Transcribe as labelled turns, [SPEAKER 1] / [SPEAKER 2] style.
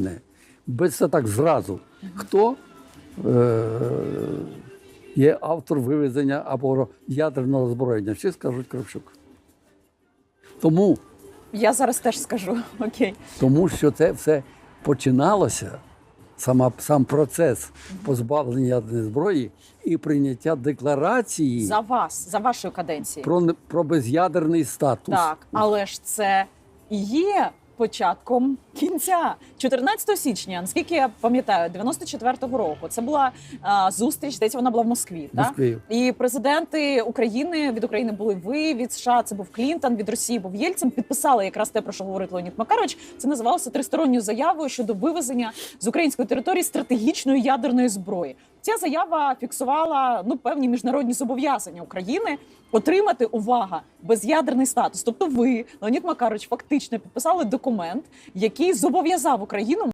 [SPEAKER 1] Не. Без це так зразу. Хто е, є автор вивезення або ядерного озброєння? Всі скажуть Кравчук. Тому,
[SPEAKER 2] Я зараз теж скажу. Окей.
[SPEAKER 1] тому що це все починалося, сама, сам процес позбавлення ядерної зброї і прийняття декларації
[SPEAKER 2] За вас, за вашої каденції.
[SPEAKER 1] про, не- про без'ядерний статус.
[SPEAKER 2] Так, але ж це і є початком кінця. 14 січня, наскільки я пам'ятаю, 94-го року. Це була а, зустріч, здається, вона була в Москві.
[SPEAKER 1] В Москві.
[SPEAKER 2] Так? І президенти України від України були ви, від США це був Клінтон, від Росії був Єльцин. Підписали якраз те, про що говорить Леонід Макарович. Це називалося тристоронньою заявою щодо вивезення з української території стратегічної ядерної зброї. Ця заява фіксувала ну певні міжнародні зобов'язання України отримати увага без'ядерний статус. Тобто, ви, Леонід Макарович, фактично підписали документ, який зобов'язав Україну